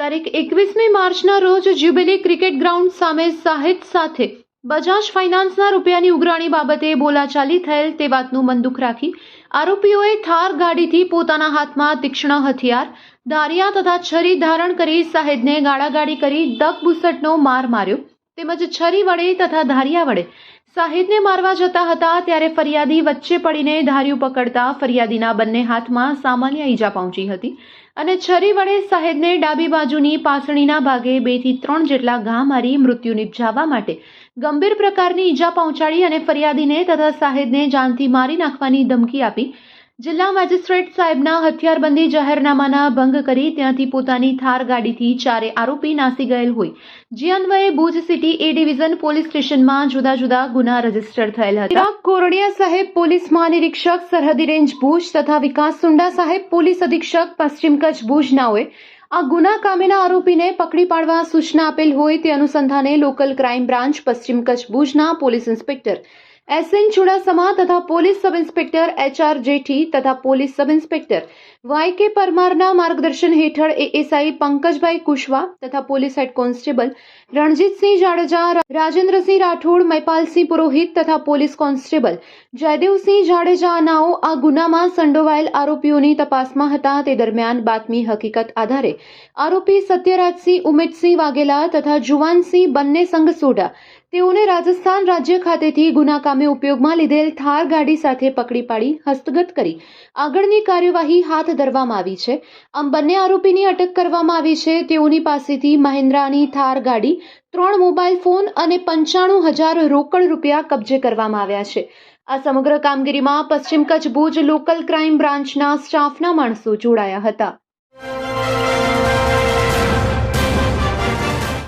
તારીખ એકવીસમી માર્ચના રોજ જ્યુબિલી ક્રિકેટ ગ્રાઉન્ડ સામે સાહિદ સાથે બજાજ ફાઇનાન્સના રૂપિયાની ઉઘરાણી બાબતે બોલાચાલી થયેલ તે વાતનું મનદુખ રાખી આરોપીઓએ થાર ગાડીથી પોતાના હાથમાં તીક્ષ્ણ હથિયાર, ધારિયા તથા છરી ધારણ કરી સાહેદને ગાળાગાળી કરી દગબુસટનો માર માર્યો. તેમજ છરી વડે તથા ધારિયા વડે સાહિદને મારવા જતા હતા ત્યારે ફરિયાદી વચ્ચે પડીને ધાર્યું પકડતા ફરિયાદીના બંને હાથમાં સામાન્ય ઈજા પહોંચી હતી અને છરી વડે સાહેદને ડાબી બાજુની પાસણીના ભાગે બેથી ત્રણ જેટલા ઘા મારી મૃત્યુ નિપજાવવા માટે ગંભીર પ્રકારની ઈજા પહોંચાડી અને ફરિયાદીને તથા સાહેદને જાનથી મારી નાખવાની ધમકી આપી જિલ્લા મેજિસ્ટ્રેટ સાહેબના હથિયારબંધી જાહેરનામાના ભંગ કરી ત્યાંથી પોતાની થાર ગાડીથી ચારે આરોપી નાસી ગયેલ હોય. જે અન્વયે Bhuj city A division police સ્ટેશનમાં જુદા જુદા ગુના રજિસ્ટર થયેલ હતા. કોરડિયા સાહેબ, પોલીસ મહાનિરીક્ષક સરહદી રેન્જ ભુજ તથા વિકાસ સુંડા સાહેબ, પોલીસ અધિક્ષક પશ્ચિમ કચ્છ ભુજનાઓએ આ ગુના કામેના આરોપીને પકડી પાડવા સૂચના આપેલ હોય તે અનુસંધાને લોકલ ક્રાઇમ બ્રાન્ચ પશ્ચિમ કચ્છ ભુજના police inspector S N Chudasama તથા police sub inspector HR Jethi તથા પોલીસ સબ ઇન્સ્પેક્ટર વાય કે પરમારના માર્ગદર્શન હેઠળ એએસઆઈ પંકજભાઈ કુશવા તથા police head constable Ranjitsinh Jadeja Rajendrasinh Rathod, Mahipalsinh Purohit તથા પોલીસ કોન્સ્ટેબલ જયદેવસિંહ જાડેજાનાઓ આ ગુનામાં સંડોવાયેલ આરોપીઓની તપાસમાં હતા. તે દરમિયાન બાતમી હકીકત આધારે આરોપી સત્યરાજસિંહ, ઉમેદસિંહ વાઘેલા તથા જુવાનસિંહ બંને સંઘ સોઢા તેઓને રાજસ્થાન રાજ્ય ખાતેથી ગુના કામે ઉપયોગમાં લીધેલ થાર ગાડી સાથે પકડી પાડી હસ્તગત કરી આગળની કાર્યવાહી હાથ ધરવામાં આવી છે. આમ બંને આરોપીની અટક કરવામાં આવી છે. તેઓની પાસેથી મહિન્દ્રાની થાર ગાડી, ત્રણ મોબાઈલ ફોન અને પંચાણું હજાર રોકડ રૂપિયા કબજે કરવામાં આવ્યા છે. આ સમગ્ર કામગીરીમાં પશ્ચિમ કચ્છ ભુજ લોકલ ક્રાઇમ બ્રાન્ચના સ્ટાફના માણસો જોડાયા હતા.